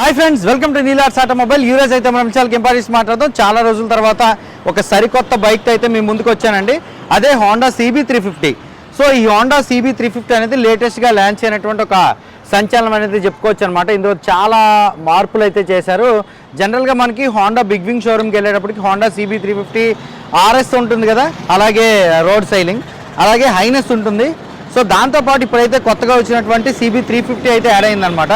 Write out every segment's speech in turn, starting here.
Hi friends welcome to Neelar's automobile ఈ రోజు అయితే మనం చాలా ఇంపార్టెన్స్ మాట్లాడదాం. చాలా రోజుల తర్వాత ఒక సరికొత్త బైక్ అయితే మీ ముందుకు వచ్చానండి. అదే Honda CB three fifty so ఈ హోండా సిబీ త్రీ ఫిఫ్టీ అనేది లేటెస్ట్గా లాంచ్ అయినటువంటి ఒక సంచలనం అనేది చెప్పుకోవచ్చు అనమాట ఇందులో చాలా మార్పులు అయితే చేశారు. జనరల్గా మనకి హోండా బిగ్ వింగ్ షోరూమ్కి వెళ్ళేటప్పటికి Honda CB three fifty RS ఉంటుంది కదా. అలాగే రోడ్ సైలింగ్ అలాగే హైనెస్ ఉంటుంది. సో దాంతోపాటు ఇప్పుడైతే కొత్తగా వచ్చినటువంటి సిబీ త్రీ ఫిఫ్టీ అయితే యాడ్ అయిందనమాట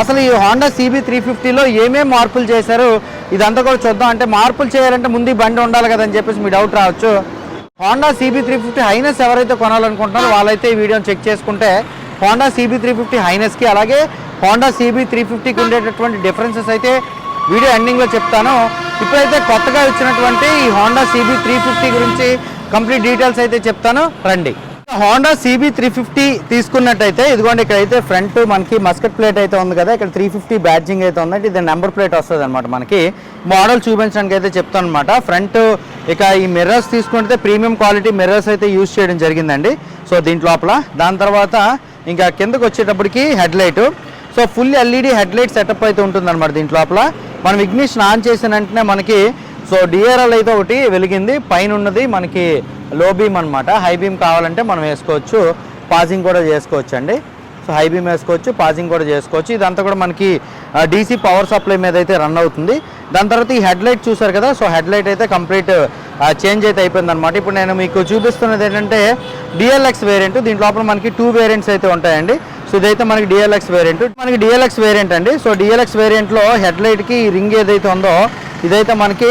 అసలు ఈ హోండా సిబి త్రీ ఫిఫ్టీలో ఏమేం మార్పులు చేశారు? ఇదంతా కూడా చూద్దాం. అంటే మార్పులు చేయాలంటే ముందు బండి ఉండాలి కదని చెప్పేసి మీ డౌట్ రావచ్చు. Honda CB three fifty Highness ఎవరైతే కొనాలనుకుంటున్నారో వాళ్ళైతే ఈ వీడియోని చెక్ చేసుకుంటే హోండా సిబి త్రీ ఫిఫ్టీ హైనెస్కి అలాగే హోండా సిబి త్రీ ఫిఫ్టీకి ఉండేటటువంటి డిఫరెన్సెస్ అయితే వీడియో ఎండింగ్లో చెప్తాను. ఇప్పుడైతే కొత్తగా వచ్చినటువంటి ఈ హోండా సిబి త్రీ ఫిఫ్టీ గురించి కంప్లీట్ డీటెయిల్స్ అయితే చెప్తాను. రండి. హోండా సిబి త్రీ ఫిఫ్టీ తీసుకున్నట్టయితే ఇదిగోండి ఇక్కడైతే ఫ్రంట్ మనకి మస్కట్ ప్లేట్ అయితే ఉంది కదా ఇక్కడ త్రీ ఫిఫ్టీ బ్యాడ్జింగ్ అయితే ఉందంటే ఇది నెంబర్ ప్లేట్ వస్తుంది అనమాట మనకి. మోడల్ చూపించడానికి అయితే చెప్తాను అనమాట ఫ్రంట్ ఇక ఈ మిర్రర్స్ తీసుకుంటే ప్రీమియం క్వాలిటీ మిర్రర్స్ అయితే యూజ్ చేయడం జరిగిందండి. సో దీంట్ లోపల. దాని తర్వాత ఇంకా కిందకు వచ్చేటప్పటికి head light. So full LED head light setup అయితే ఉంటుందన్నమాట దీంట్ లోపల. మనం ఇగ్నిషన్ ఆన్ చేసిన వెంటనే మనకి సో డిఆర్ఎల్ అయితే ఒకటి వెలిగింది. పైన ఉన్నది మనకి లో బీమ్ అనమాట హై బీమ్ కావాలంటే మనం వేసుకోవచ్చు. పాజింగ్ కూడా చేసుకోవచ్చు అండి సో హై బీమ్ వేసుకోవచ్చు పాజింగ్ కూడా చేసుకోవచ్చు. ఇదంతా కూడా మనకి డీసీ పవర్ సప్లై మీద అయితే రన్ అవుతుంది. దాని తర్వాత ఈ హెడ్ లైట్ చూసారు కదా? సో హెడ్ లైట్ అయితే కంప్లీట్ చేంజ్ అయితే అయిపోయింది అనమాట ఇప్పుడు నేను మీకు చూపిస్తున్నది ఏంటంటే డిఎల్ఎక్స్ వేరియంట్ దీంట్ లోపల మనకి టూ వేరియంట్స్ అయితే ఉంటాయండి. సో ఇదైతే మనకి డిఎల్ఎక్స్ వేరియంట్ మనకి డిఎల్ఎక్స్ వేరియంట్ అండి. సో డిఎల్ఎక్స్ వేరియంట్లో హెడ్ లైట్కి రింగ్ ఏదైతే ఉందో ఇదైతే మనకి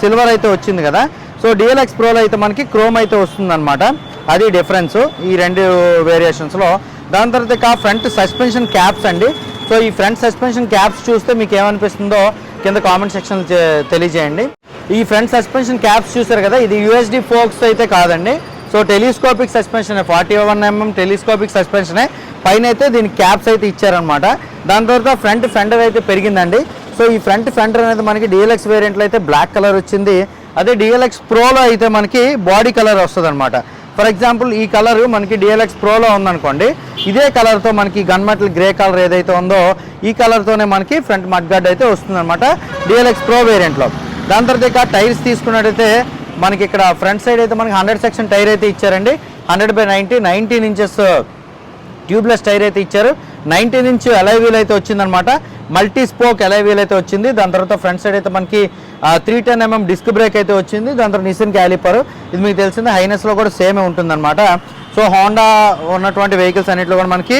సిల్వర్ అయితే వచ్చింది కదా. సో డిఎల్ఎక్స్ ప్రోలో అయితే మనకి క్రోమ్ అయితే వస్తుందన్నమాట. అది డిఫరెన్స్ ఈ రెండు వేరియేషన్స్లో దాని తర్వాత ఇక ఫ్రంట్ సస్పెన్షన్ క్యాప్స్ అండి. సో ఈ ఫ్రంట్ సస్పెన్షన్ క్యాప్స్ చూస్తే మీకు ఏమనిపిస్తుందో కింద కామెంట్ సెక్షన్ తెలియజేయండి. ఈ ఫ్రంట్ సస్పెన్షన్ క్యాప్స్ చూసారు కదా ఇది యూఎస్డి ఫోక్స్ అయితే కాదండి. So telescopic suspension forty one mm telescopic సస్పెన్షనే పైన అయితే దీనికి క్యాప్స్ అయితే ఇచ్చారనమాట దాని తర్వాత ఫ్రంట్ ఫెండర్ అయితే పెరిగిందండి. సో ఈ ఫ్రంట్ ఫెండర్ అనేది మనకి డిఎల్ఎక్స్ వేరియంట్లో అయితే బ్లాక్ కలర్ వచ్చింది. అదే డిఎల్ఎక్స్ ప్రోలో అయితే మనకి బాడీ కలర్ వస్తుంది అనమాట ఫర్ ఎగ్జాంపుల్ ఈ కలర్ మనకి డిఎల్ఎక్స్ ప్రోలో ఉందనుకోండి ఇదే కలర్తో మనకి గన్ మెటల్ గ్రే కలర్ ఏదైతే ఉందో ఈ కలర్తోనే మనకి ఫ్రంట్ మడ్గార్డ్ అయితే వస్తుంది అనమాట డిఎల్ఎక్స్ ప్రో వేరియంట్లో దాని తర్వాత ఇక టైర్స్ తీసుకున్నట్టయితే మనకి ఇక్కడ ఫ్రంట్ సైడ్ అయితే మనకి హండ్రెడ్ సెక్షన్ టైర్ అయితే ఇచ్చారండి. Hundred by ninety nineteen inches tubeless tyre అయితే ఇచ్చారు. నైన్టీన్ ఇంచ్ ఎలైవీల్ అయితే వచ్చిందనమాట మల్టీ స్పోక్ ఎలైవీల్ అయితే వచ్చింది. దాని తర్వాత ఫ్రంట్ సైడ్ అయితే మనకి three ten mm disc brake అయితే వచ్చింది. దాని తర్వాత నిసిన్ క్యాలిపర్ ఇది మీకు తెలిసింది హైనెస్లో కూడా సేమే ఉంటుందన్నమాట. సో హోండా ఉన్నటువంటి వెహికల్స్ అన్నింటిలో కూడా మనకి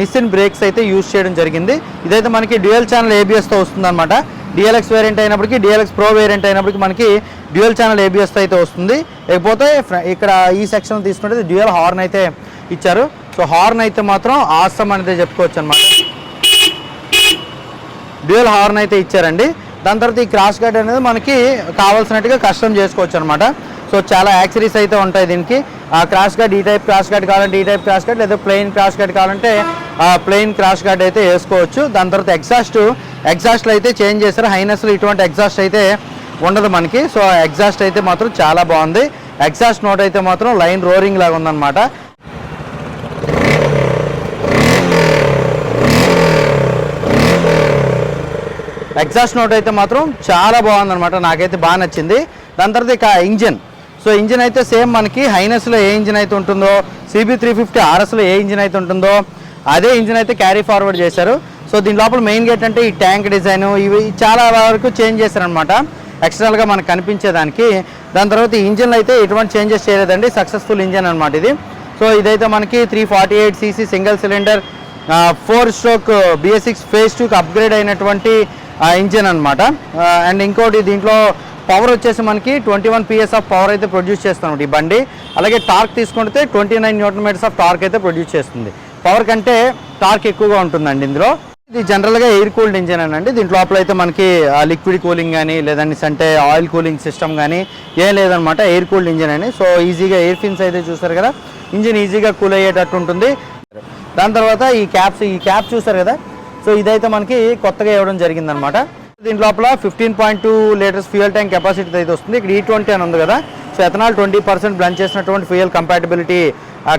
నిసిన్ బ్రేక్స్ అయితే యూజ్ చేయడం జరిగింది. ఇదైతే మనకి డ్యూయల్ ఛానల్ ఏబిఎస్తో వస్తుందన్నమాట. డిఎల్ఎక్స్ వేరియంట్ అయినప్పటికీ డిఎల్ఎక్స్ ప్రో వేరియంట్ అయినప్పటికీ మనకి డ్యూయల్ ఛానల్ ఏబిఎస్తో అయితే వస్తుంది. లేకపోతే ఇక్కడ ఈ సెక్షన్ తీసుకుంటే డ్యూయల్ హార్న్ అయితే ఇచ్చారు. సో హార్న్ అయితే మాత్రం ఆసం అనేది చెప్పుకోవచ్చు అనమాట డ్యూయల్ హార్న్ అయితే ఇచ్చారండి. దాని తర్వాత ఈ క్రాష్ గార్డ్ అనేది మనకి కావాల్సినట్టుగా కస్టమ్ చేసుకోవచ్చు అనమాట సో చాలా యాక్సరీస్ అయితే ఉంటాయి దీనికి. ఆ క్రాష్ గార్డ్ ఈ టైప్ క్రాష్ గార్డ్ కావాలంటే ఈ టైప్ క్రాష్ గార్డ్ లేదా ప్లెయిన్ క్రాష్ గార్డ్ కావాలంటే ప్లెయిన్ క్రాష్ గార్డ్ అయితే వేసుకోవచ్చు. దాని తర్వాత ఎగ్జాస్ట్ ఎగ్జాస్ట్లు అయితే చేంజ్ చేశారు. హైనస్లో ఇటువంటి ఎగ్జాస్ట్ అయితే ఉండదు మనకి. సో ఎగ్జాస్ట్ అయితే మాత్రం చాలా బాగుంది. ఎగ్జాస్ట్ నోట్ అయితే మాత్రం లైన్ రోరింగ్ లాగా ఉందన్నమాట. ఎగ్జాస్ట్ నోట్ అయితే మాత్రం చాలా బాగుందనమాట నాకైతే బాగా నచ్చింది. దాని తర్వాత ఇక ఇంజిన్. సో ఇంజిన్ అయితే సేమ్ మనకి హైనెస్లో ఏ ఇంజిన్ అయితే ఉంటుందో సిబి త్రీ ఫిఫ్టీ ఆర్ఎస్లో ఏ ఇంజిన్ అయితే ఉంటుందో అదే ఇంజిన్ అయితే క్యారీ ఫార్వర్డ్ చేశారు. సో దీని లోపల మెయిన్ గేట్ అంటే ఈ ట్యాంక్ డిజైన్ ఇవి చాలా వరకు చేంజ్ చేశారనమాట ఎక్స్టర్నల్గా మనకు కనిపించేదానికి. దాని తర్వాత ఈ ఇంజిన్లో అయితే ఎటువంటి చేంజెస్ చేయలేదండి. సక్సెస్ఫుల్ ఇంజిన్ అనమాట ఇది. సో ఇదైతే మనకి three forty eight cc single cylinder four stroke BS six phase టూకి అప్గ్రేడ్ అయినటువంటి ఇంజిన్ అనమాట అండ్ ఇంకోటి దీంట్లో పవర్ వచ్చేసి మనకి twenty one PS of power అయితే ప్రొడ్యూస్ చేస్తాను ఈ బండి. అలాగే టార్క్ తీసుకుంటే twenty nine newton metres of torque అయితే ప్రొడ్యూస్ చేస్తుంది. పవర్ కంటే టార్క్ ఎక్కువగా ఉంటుందండి ఇందులో. ఇది జనరల్గా ఎయిర్ కూల్డ్ ఇంజిన్ అండి దీంట్లో లోపల అయితే మనకి లిక్విడ్ కూలింగ్ కానీ లేదంటే అంటే ఆయిల్ కూలింగ్ సిస్టమ్ కానీ ఏం లేదనమాట ఎయిర్ కూల్డ్ ఇంజిన్ అని సో ఈజీగా ఎయిర్ ఫిన్స్ అయితే చూసారు కదా. ఇంజిన్ ఈజీగా కూల్ అయ్యేటట్టు ఉంటుంది. దాని తర్వాత ఈ క్యాప్స్ ఈ క్యాప్ చూసారు కదా? సో ఇదైతే మనకి కొత్తగా ఇవ్వడం జరిగిందనమాట. దీని లోపల fifteen point two litres fuel tank capacity అయితే వస్తుంది. ఇక్కడ e ఈ ట్వంటీ అని ఉంది కదా. So ethanol twenty percent blend చేసినటువంటి ఫ్యూయల్ కంపాటబిలిటీ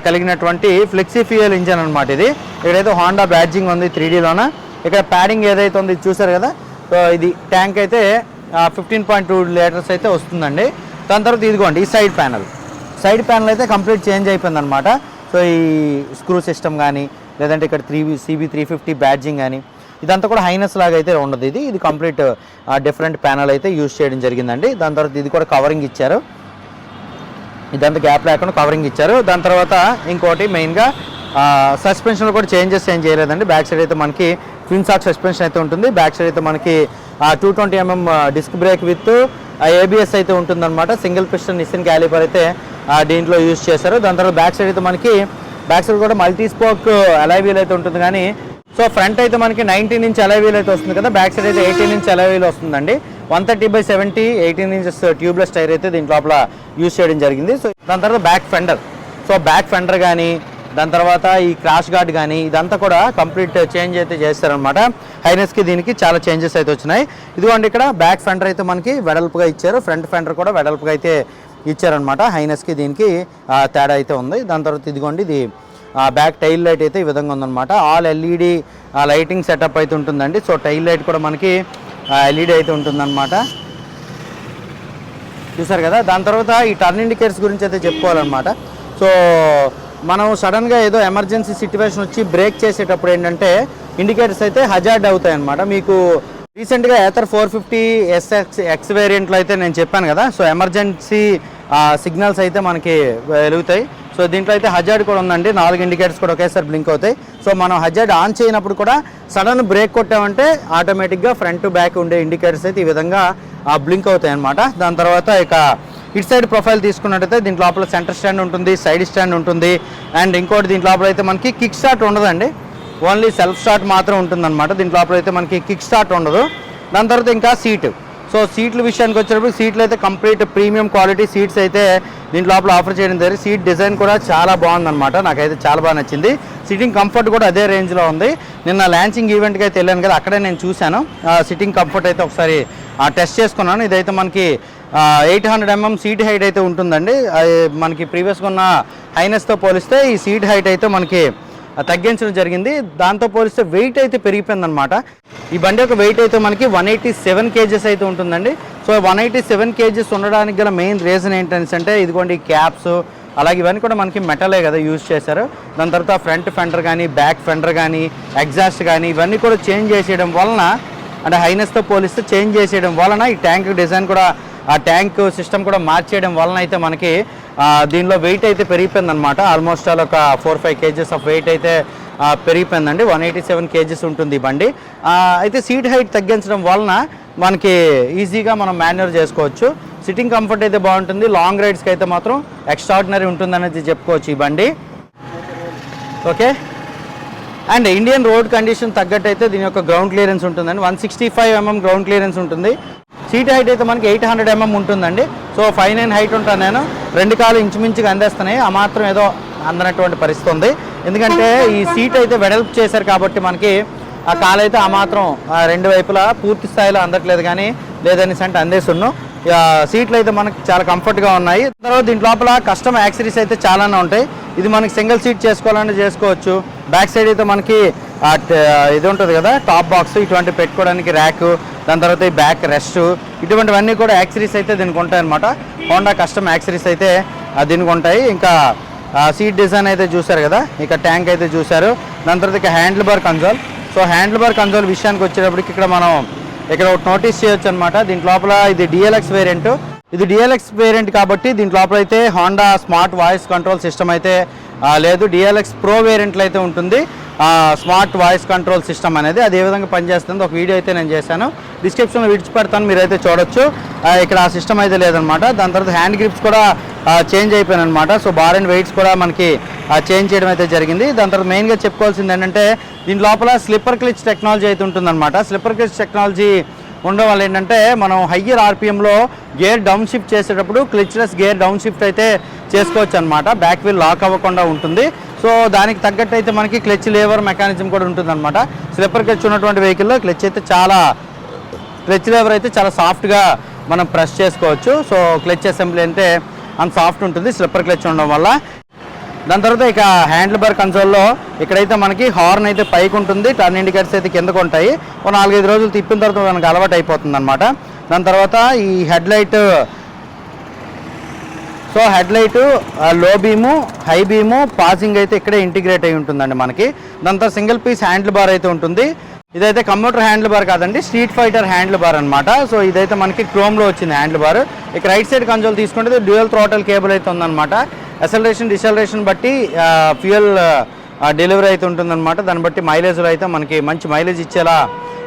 కలిగినటువంటి ఫ్లెక్సీ ఫ్యూయల్ ఇంజన్ అనమాట ఇది. ఇక్కడైతే హోండా బ్యాడ్జింగ్ ఉంది త్రీడీలోన ఇక్కడ ప్యాడింగ్ ఏదైతే ఉంది ఇది చూసారు కదా సో ఇది ట్యాంక్ అయితే ఫిఫ్టీన్ పాయింట్ టూ లీటర్స్ అయితే వస్తుందండి. దాని తర్వాత ఇదిగోండి ఈ సైడ్ ప్యానల్ సైడ్ ప్యానల్ అయితే కంప్లీట్ చేంజ్ అయిపోయింది అనమాట సో ఈ స్క్రూ సిస్టమ్ కానీ లేదంటే ఇక్కడ three CB three fifty badging కానీ ఇదంతా కూడా హైనస్ లాగా అయితే ఉండదు ఇది. ఇది కంప్లీట్ డిఫరెంట్ ప్యానల్ అయితే యూజ్ చేయడం జరిగిందండి. దాని తర్వాత ఇది కూడా కవరింగ్ ఇచ్చారు. ఇదంతా గ్యాప్ లేకుండా కవరింగ్ ఇచ్చారు. దాని తర్వాత ఇంకోటి మెయిన్గా సస్పెన్షన్లో కూడా చేంజెస్ ఏం చేయలేదండి. బ్యాక్ సైడ్ అయితే మనకి క్విన్ సాక్ సస్పెన్షన్ అయితే ఉంటుంది. బ్యాక్ సైడ్ అయితే మనకి two twenty mm disc brake with ABS అయితే ఉంటుందన్నమాట. సింగిల్ పిస్టన్ నిసిన్ క్యాలిపర్ అయితే దీంట్లో యూజ్ చేశారు. దాని తర్వాత బ్యాక్ సైడ్ అయితే మనకి బ్యాక్ సైడ్ కూడా మల్టీ స్పోక్ uh, అలైవీల్ అయితే ఉంటుంది కానీ సో ఫ్రంట్ అయితే మనకి నైన్టీన్ ఇంచ్ అలైవీల్ అయితే వస్తుంది కదా బ్యాక్ సైడ్ అయితే ఎయిటీన్ ఇంచ్ అలైవీల్ వస్తుందండి. One thirty by seventy eighteen inches tubeless tyre అయితే దీని లోపల యూజ్ చేయడం జరిగింది. సో దాని తర్వాత back fender so back fender కానీ దాని తర్వాత ఈ క్రాష్ గార్డ్ కానీ ఇదంతా కూడా కంప్లీట్ చేంజ్ అయితే చేస్తారనమాట హైనెస్కి దీనికి చాలా చేంజెస్ అయితే వచ్చినాయి. ఇదిగోండి ఇక్కడ బ్యాక్ ఫెండర్ అయితే మనకి వెడల్పుగా ఇచ్చారు. ఫ్రంట్ ఫెండర్ కూడా వెడల్పుగా అయితే ఇచ్చారనమాట హైనెస్కి దీనికి తేడా అయితే ఉంది. దాని తర్వాత ఇదిగోండి ఇది బ్యాక్ టైల్ లైట్ అయితే ఈ విధంగా ఉందన్నమాట. ఆల్ ఎల్ఈడి లైటింగ్ సెటప్ అయితే ఉంటుందండి. సో టైల్ లైట్ కూడా మనకి ఎల్ఈడి అయితే ఉంటుందన్నమాట. చూసారు కదా? దాని తర్వాత ఈ టర్న్ ఇండికేటర్స్ గురించి అయితే చెప్పుకోవాలన్నమాట. సో మనం సడన్గా ఏదో ఎమర్జెన్సీ సిచ్యువేషన్ వచ్చి బ్రేక్ చేసేటప్పుడు ఏంటంటే ఇండికేటర్స్ అయితే హజార్డ్ అవుతాయి అనమాట మీకు రీసెంట్గా Ather four fifty SX X వేరియంట్లో అయితే నేను చెప్పాను కదా సో ఎమర్జెన్సీ సిగ్నల్స్ అయితే మనకి వెలుగుతాయి. సో దీంట్లో అయితే హజార్డ్ కూడా ఉందండి నాలుగు ఇండికేటర్స్ కూడా ఒకేసారి బ్లింక్ అవుతాయి. సో మనం హజార్డ్ ఆన్ చేయనప్పుడు కూడా సడన్ బ్రేక్ కొట్టామంటే ఆటోమేటిక్గా ఫ్రంట్ బ్యాక్ ఉండే ఇండికేటర్స్ అయితే ఈ విధంగా బ్లింక్ అవుతాయి అనమాట దాని తర్వాత ఇక ఇటు సైడ్ ప్రొఫైల్ తీసుకున్నట్టయితే దీంట్లో లోపల సెంటర్ స్టాండ్ ఉంటుంది సైడ్ స్టాండ్ ఉంటుంది. అండ్ ఇంకోటి దీంట్లో లోపల అయితే మనకి కిక్ స్టార్ట్ ఉండదండి. ఓన్లీ సెల్ఫ్ స్టార్ట్ మాత్రం ఉంటుందన్నమాట. దీంట్లో లోపల అయితే మనకి కిక్ స్టార్ట్ ఉండదు. దాని తర్వాత ఇంకా సీటు సో సీట్ల విషయానికి వచ్చేటప్పుడు సీట్లు అయితే కంప్లీట్ ప్రీమియం క్వాలిటీ సీట్స్ అయితే దీంట్లో లోపల ఆఫర్ చేయడం జరిగింది. సీట్ డిజైన్ కూడా చాలా బాగుందన్నమాట. నాకైతే చాలా బాగా నచ్చింది. సిట్టింగ్ కంఫర్ట్ కూడా అదే రేంజ్లో ఉంది. నిన్న లాంచింగ్ ఈవెంట్కి అయితే వెళ్ళాను కదా అక్కడే నేను చూశాను. సిట్టింగ్ కంఫర్ట్ అయితే ఒకసారి టెస్ట్ చేసుకున్నాను. ఇదైతే మనకి eight hundred mm seat height అయితే ఉంటుందండి. అది మనకి ప్రీవియస్గా ఉన్న హైనెస్తో పోలిస్తే ఈ సీట్ హైట్ అయితే మనకి తగ్గించడం జరిగింది. దాంతో పోలిస్తే వెయిట్ అయితే పెరిగిపోయిందనమాట ఈ బండి యొక్క వెయిట్ అయితే మనకి వన్ ఎయిటీ సెవెన్ కేజెస్ అయితే ఉంటుందండి. So one eighty seven kgs ఉండడానికి గల మెయిన్ రీజన్ ఏంటంటే అంటే ఇదిగోండి క్యాప్స్ అలాగే ఇవన్నీ కూడా మనకి మెటలే కదా యూజ్ చేశారు. దాని తర్వాత ఫ్రంట్ ఫెండర్ కానీ బ్యాక్ ఫెండర్ కానీ ఎగ్జాస్ట్ కానీ ఇవన్నీ కూడా చేంజ్ చేసేయడం వలన అంటే హైనెస్తో పోలిస్తే చేంజ్ చేసేయడం వలన ఈ ట్యాంక్ డిజైన్ కూడా ఆ ట్యాంక్ సిస్టమ్ కూడా మార్చేయడం వలన అయితే మనకి దీనిలో వెయిట్ అయితే పెరిగిపోయింది అనమాట ఆల్మోస్ట్ ఆల్ ఒక four five kgs of weight అయితే పెరిగిపోయిందండి. వన్ ఎయిటీ సెవెన్ కేజెస్ ఉంటుంది ఈ బండి. అయితే సీట్ హైట్ తగ్గించడం వలన మనకి ఈజీగా మనం మేనేజ్ చేసుకోవచ్చు. సిట్టింగ్ కంఫర్ట్ అయితే బాగుంటుంది. లాంగ్ రైడ్స్కి అయితే మాత్రం ఎక్స్ట్రాడినరీ ఉంటుందనేది చెప్పుకోవచ్చు ఈ బండి. Okay? And Indian road condition తగ్గట్టు అయితే దీని యొక్క గ్రౌండ్ క్లియరెన్స్ ఉంటుందండి. One sixty five mm ground clearance ఉంటుంది. సీట్ హైట్ అయితే మనకి ఎయిట్ హండ్రెడ్ ఎంఎం ఉంటుందండి. సో ఫైవ్ నైన్ హైట్ ఉంటాను నేను. రెండు కాలు ఇంచుమించుగా అందేస్తున్నాయి. ఆ మాత్రం ఏదో అందనటువంటి పరిస్థితి ఉంది. ఎందుకంటే ఈ సీట్ అయితే వెడల్పు చేశారు కాబట్టి మనకి ఆ కాలు అయితే ఆ మాత్రం రెండు వైపులా పూర్తి స్థాయిలో అందట్లేదు కానీ లేదనేసి అంటే అందేస్తున్నాం సీట్లు అయితే మనకి చాలా కంఫర్ట్గా ఉన్నాయి. తర్వాత దీంట్ లోపల కస్టమ్ యాక్సరీస్ అయితే చాలానే ఉంటాయి. ఇది మనకి సింగిల్ సీట్ చేసుకోవాలంటే చేసుకోవచ్చు. బ్యాక్ సైడ్ అయితే మనకి Uh, ఇది ఉంటుంది కదా టాప్ బాక్స్ ఇటువంటి పెట్టుకోవడానికి ర్యాక్ దాని తర్వాత ఈ బ్యాక్ రెస్ట్ ఇటువంటివన్నీ కూడా యాక్సరీస్ అయితే దీనికి ఉంటాయి అనమాట హోండా కస్టమ్ యాక్సరీస్ అయితే దీనికి ఉంటాయి. ఇంకా సీట్ డిజైన్ అయితే చూసారు కదా ఇక ట్యాంక్ అయితే చూసారు దాని తర్వాత ఇక handlebar console so handlebar console విషయానికి వచ్చేటప్పటికి ఇక్కడ మనం ఇక్కడ ఒకటి నోటీస్ చేయొచ్చు అనమాట దీంట్ లోపల ఇది డిఎల్ఎక్స్ వేరియంట్ ఇది డిఎల్ఎక్స్ వేరియంట్ కాబట్టి దీంట్ లోపల అయితే Honda smart voice control system అయితే లేదు. డిఎల్ఎక్స్ ప్రో వేరియంట్లు అయితే ఉంటుంది. స్మార్ట్ వాయిస్ కంట్రోల్ సిస్టమ్ అనేది అది ఏ విధంగా పనిచేస్తుంది ఒక వీడియో అయితే నేను చేశాను. డిస్క్రిప్షన్లో విడిచిపెడతాను మీరైతే చూడొచ్చు. ఇక్కడ ఆ సిస్టమ్ అయితే లేదనమాట. దాని తర్వాత హ్యాండ్ గ్రిప్స్ కూడా చేంజ్ అయిపోయాయి అనమాట సో బార్ అండ్ వెయిట్స్ కూడా మనకి చేంజ్ చేయడం అయితే జరిగింది. దాని తర్వాత మెయిన్గా చెప్పుకోవాల్సింది ఏంటంటే దీని లోపల స్లిప్పర్ క్లిచ్ టెక్నాలజీ అయితే ఉంటుందన్నమాట. స్లిప్పర్ క్లిచ్ టెక్నాలజీ ఉండడం వల్ల ఏంటంటే మనం హయ్యర్ ఆర్పిఎంలో గేర్ డౌన్ షిఫ్ట్ చేసేటప్పుడు క్లిచ్లెస్ గేర్ డౌన్ షిఫ్ట్ అయితే చేసుకోవచ్చు అనమాట బ్యాక్ వీల్ లాక్ అవ్వకుండా ఉంటుంది. సో దానికి తగ్గట్టు అయితే మనకి క్లచ్ లేవర్ మెకానిజం కూడా ఉంటుంది అనమాట స్లిప్పర్ క్లచ్ ఉన్నటువంటి వెహికల్లో క్లచ్ అయితే చాలా క్లచ్ లేవర్ అయితే చాలా సాఫ్ట్గా మనం ప్రెస్ చేసుకోవచ్చు. సో క్లచ్ అసెంబ్లీ అంటే అంత సాఫ్ట్ ఉంటుంది స్లిప్పర్ క్లచ్ ఉండడం వల్ల. దాని తర్వాత ఇక హ్యాండిల్ బార్ కన్సోల్లో ఇక్కడైతే మనకి హార్న్ అయితే పైకి ఉంటుంది. టర్న్ ఇండికేటర్స్ అయితే కిందకు ఉంటాయి. ఒక నాలుగైదు రోజులు తిప్పిన తర్వాత మనకు అలవాటు అయిపోతుంది అనమాట దాని తర్వాత ఈ head light so head light low beam high beam passing అయితే ఇక్కడే ఇంటిగ్రేట్ అయి ఉంటుందండి మనకి. దాంతో సింగిల్ పీస్ హ్యాండిల్ బార్ అయితే ఉంటుంది. ఇదైతే కంప్యూటర్ హ్యాండిల్ బార్ కాదండి స్ట్రీట్ ఫైటర్ హ్యాండిల్ బార్ అనమాట సో ఇదైతే మనకి క్రోమ్లో వచ్చింది హ్యాండిల్ బార్ ఇక రైట్ సైడ్ కన్సోల్ తీసుకుంటే డ్యూయల్ థ్రోటల్ కేబుల్ అయితే ఉందన్నమాట. అసలరేషన్ డిసలరేషన్ బట్టి ఫ్యూయల్ డెలివరీ అయితే ఉంటుందన్నమాట. దాన్ని బట్టి మైలేజ్లో అయితే మనకి మంచి మైలేజ్ ఇచ్చేలా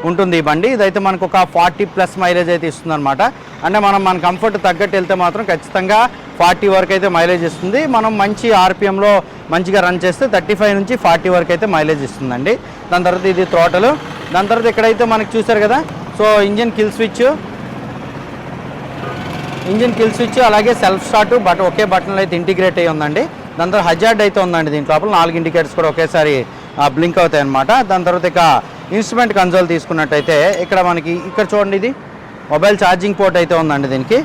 ఉంటుంది ఈ బండి. ఇదైతే మనకు ఒక ఫార్టీ ప్లస్ మైలేజ్ అయితే ఇస్తుంది అనమాట అంటే మనం మన కంఫర్ట్ తగ్గట్టు వెళ్తే మాత్రం ఖచ్చితంగా ఫార్టీ వరకు అయితే మైలేజ్ ఇస్తుంది. మనం మంచి ఆర్పిఎంలో మంచిగా రన్ చేస్తే థర్టీ ఫైవ్ నుంచి ఫార్టీ వరకు అయితే మైలేజ్ ఇస్తుందండి. దాని తర్వాత ఇది త్రోటలు దాని తర్వాత ఇక్కడైతే మనకి చూసారు కదా? So engine kill switch. Engine kill switch అలాగే సెల్ఫ్ స్టార్ట్ బట్ ఒకే బటన్లో అయితే ఇంటిగ్రేట్ అయ్యి ఉందండి. దాని తర్వాత హజార్డ్ అయితే ఉందండి దీని లోపల. నాలుగు ఇండికేటర్స్ కూడా ఒకేసారి బ్లింక్ అవుతాయి అనమాట దాని తర్వాత ఇక ఇన్స్ట్రుమెంట్ కన్సోల్ తీసుకున్నట్టయితే ఇక్కడ మనకి ఇక్కడ చూడండి ఇది. మొబైల్ ఛార్జింగ్ పోర్ట్ అయితే ఉందండి దీనికి.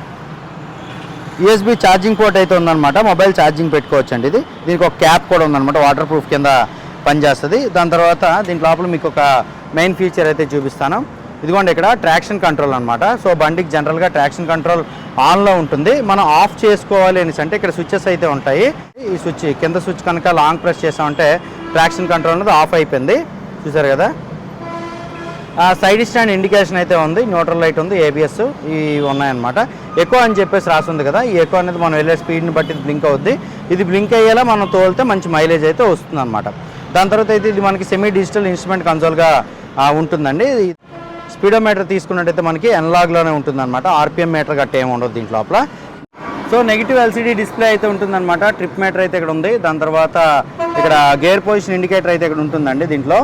యూఎస్బి ఛార్జింగ్ పోర్ట్ అయితే ఉందన్నమాట. మొబైల్ ఛార్జింగ్ పెట్టుకోవచ్చు అండి ఇది. దీనికి ఒక క్యాప్ కూడా ఉందన్నమాట. వాటర్ ప్రూఫ్ కింద పనిచేస్తుంది. దాని తర్వాత దీని లోపల మీకు ఒక మెయిన్ ఫీచర్ అయితే చూపిస్తాను. ఇదిగోండి ఇక్కడ ట్రాక్షన్ కంట్రోల్ అనమాట సో బండికి జనరల్గా ట్రాక్షన్ కంట్రోల్ ఆన్లో ఉంటుంది. మనం ఆఫ్ చేసుకోవాలి అనేసి అంటే ఇక్కడ స్విచ్చెస్ అయితే ఉంటాయి. ఈ స్విచ్ కింద స్విచ్ కనుక లాంగ్ ప్రెస్ చేసామంటే ట్రాక్షన్ కంట్రోల్ అనేది ఆఫ్ అయిపోయింది. చూసారు కదా? సైడ్ స్టాండ్ ఇండికేషన్ అయితే ఉంది న్యూట్రల్ లైట్ ఉంది ఏబిఎస్ ఇవి ఉన్నాయన్నమాట. ఎక్కువ అని చెప్పేసి రాస్తుంది కదా ఈ ఎక్కువ అనేది మనం వెళ్ళే స్పీడ్ని బట్టి బ్లింక్ అవుద్ది. ఇది బ్లింక్ అయ్యేలా మనం తోలితే మంచి మైలేజ్ అయితే వస్తుంది అనమాట దాని తర్వాత అయితే ఇది మనకి సెమీ డిజిటల్ ఇన్స్ట్రుమెంట్ కన్సోల్గా ఉంటుందండి. స్పీడోమీటర్ తీసుకున్నట్టయితే మనకి ఎన్లాగ్లోనే ఉంటుందన్నమాట. ఆర్పిఎం మీటర్ గట్ట ఏమి ఉండదు దీంట్లో లోపల. సో నెగిటివ్ ఎల్సీడీ డిస్ప్లే అయితే ఉంటుందన్నమాట. ట్రిప్ మీటర్ అయితే ఇక్కడ ఉంది. దాని తర్వాత ఇక్కడ గేర్ పొజిషన్ ఇండికేటర్ అయితే ఇక్కడ ఉంటుందండి దీంట్లో.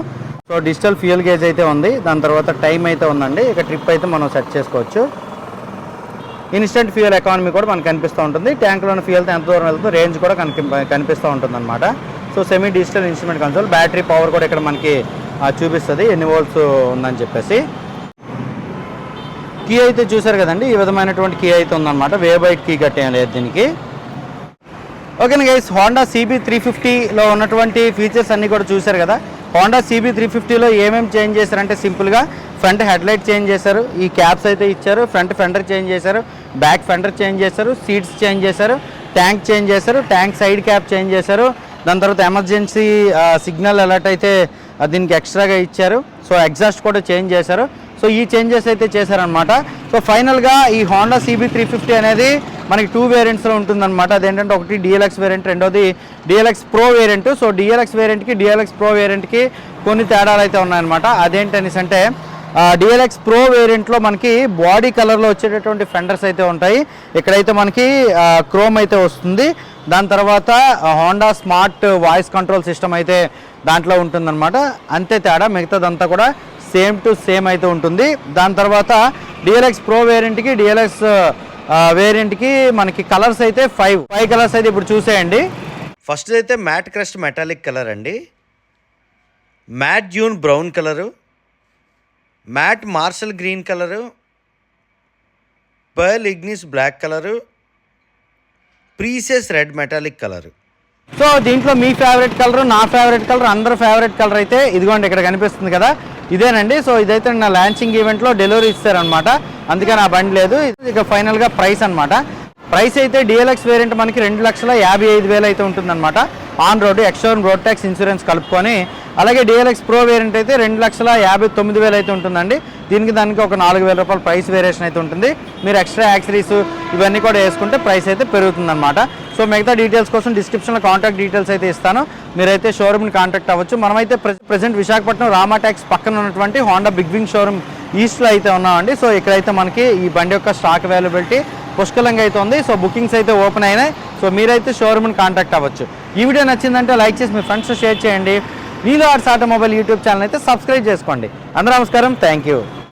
సో డిజిటల్ ఫ్యూయల్ గేజ్ అయితే ఉంది. దాని తర్వాత టైం అయితే ఉందండి. ఇక ట్రిప్ అయితే మనం సెట్ చేసుకోవచ్చు. ఇన్స్టెంట్ ఫ్యూయల్ ఎకానమీ కూడా మనకు కనిపిస్తూ ఉంటుంది. ట్యాంక్లోని ఫ్యూయల్తో ఎంత దూరం వెళ్తుందో రేంజ్ కూడా కనిపి కనిపిస్తూ ఉంటుంది అనమాట so semi digital instrument console battery power కూడా ఇక్కడ మనకి చూపిస్తుంది. ఎన్ని వోల్ట్స్ ఉందని చెప్పేసి. కీ అయితే చూసారు కదండి. ఈ విధమైనటువంటి కీ అయితే ఉందన్నమాట. వే బైట్ కీ కట్టేయం లేదు దీనికి. ఓకేనా గైస్ హోండా సీబీ త్రీ ఫిఫ్టీలో ఉన్నటువంటి ఫీచర్స్ అన్నీ కూడా చూశారు కదా. హోండా సీబీ త్రీ ఫిఫ్టీలో ఏమేమి చేంజ్ చేశారంటే సింపుల్గా ఫ్రంట్ హెడ్ లైట్ చేంజ్ చేశారు ఈ క్యాప్స్ అయితే ఇచ్చారు ఫ్రంట్ ఫెండర్ చేంజ్ చేశారు బ్యాక్ ఫెండర్ చేంజ్ చేశారు సీట్స్ చేంజ్ చేశారు ట్యాంక్ చేంజ్ చేశారు ట్యాంక్ సైడ్ క్యాప్ చేంజ్ చేశారు దాని తర్వాత ఎమర్జెన్సీ సిగ్నల్ అలర్ట్ అయితే దీనికి ఎక్స్ట్రాగా ఇచ్చారు. సో ఎగ్జాస్ట్ కూడా చేంజ్ చేశారు. సో ఈ చేంజెస్ అయితే చేశారనమాట సో ఫైనల్గా ఈ హోండా సీబీ త్రీ ఫిఫ్టీ అనేది మనకి టూ వేరియంట్స్లో ఉంటుందన్నమాట. అదేంటంటే ఒకటి డిఎల్ఎక్స్ వేరియంట్ రెండోది DLX pro variant so DLX వేరియంట్కి DLX pro వేరియంట్కి కొన్ని తేడాలు అయితే ఉన్నాయన్నమాట. అదేంటనేసి అంటే డిఎల్ఎక్స్ ప్రో వేరియంట్లో మనకి బాడీ కలర్లో వచ్చేటటువంటి ఫెండర్స్ అయితే ఉంటాయి. ఇక్కడైతే మనకి క్రోమ్ అయితే వస్తుంది. దాని తర్వాత Honda smart voice control system అయితే దాంట్లో ఉంటుందన్నమాట. అంతే తేడా. మిగతాదంతా కూడా సేమ్ టు సేమ్ అయితే ఉంటుంది. దాని తర్వాత డిఎల్ఎక్స్ ప్రో వేరియంట్కి డిఎల్ఎక్స్ వేరియంట్కి మనకి కలర్స్ అయితే ఫైవ్ ఫైవ్ కలర్స్ అయితే ఇప్పుడు చూసేయండి. ఫస్ట్ అయితే మ్యాట్ క్రస్ట్ మెటాలిక్ కలర్ అండి. Matte dune brown colour matte marshal green colour pearl igneous black colour precious red metallic colour so దీంట్లో మీ ఫేవరెట్ కలర్ నా ఫేవరెట్ కలర్ అందరు ఫేవరెట్ కలర్ అయితే ఇదిగోండి ఇక్కడ కనిపిస్తుంది కదా. ఇదేనండి. సో ఇదైతే నా లాంచింగ్ ఈవెంట్లో డెలివరీ ఇస్తారనమాట అందుకే నా బండి లేదు. ఇక ఫైనల్గా ప్రైస్ అన్నమాట. ప్రైస్ అయితే డిఎల్ఎక్స్ వేరియంట్ మనకి రెండు లక్షల యాభై ఐదు వేలు అయితే ఉంటుందన్నమాట. ఆన్ రోడ్ ఎక్స్టోన్ రోడ్ ట్యాక్స్ ఇన్సూరెన్స్ కలుపుకొని అలాగే డిఎల్ఎక్స్ ప్రో వేరియంట్ అయితే రెండు లక్షల యాభై తొమ్మిది వేలు అయితే ఉంటుందండి. దీనికి దానికి ఒక నాలుగు వేల రూపాయల ప్రైస్ వేరియేషన్ అయితే ఉంటుంది. మీరు ఎక్స్ట్రా యాక్సరీస్ ఇవన్నీ కూడా వేసుకుంటే ప్రైస్ అయితే పెరుగుతుందన్నమాట. సో మిగతా డీటెయిల్స్ కోసం డిస్క్రిప్షన్లో కాంటాక్ట్ డీటెయిల్స్ అయితే ఇస్తాను. మీరైతే షోరూమ్ని కాంటాక్ట్ అవ్వచ్చు. మనమైతే ప్రెసెంట్ విశాఖపట్నం రామా ట్యాక్స్ పక్కన ఉన్నటువంటి హోండా బిగ్ వింగ్ షోరూమ్ ఈస్ట్లో అయితే ఉన్నామండి. సో ఇక్కడైతే మనకి ఈ బండి యొక్క స్టాక్ అవైలబిలిటీ పుష్కలంగా అయితే ఉంది సో బుకింగ్స్ అయితే ఓపెన్ అయినాయి. సో మీరైతే షోరూమ్ని కాంటాక్ట్ అవ్వచ్చు. ఈ వీడియో నచ్చిందంటే లైక్ చేసి మీ ఫ్రెండ్స్ షేర్ చేయండి. నీలో ఆర్ట్స్ ఆటోమొబైల్ యూట్యూబ్ ఛానల్ అయితే సబ్స్క్రైబ్ చేసుకోండి. అందరూ నమస్కారం. Thank you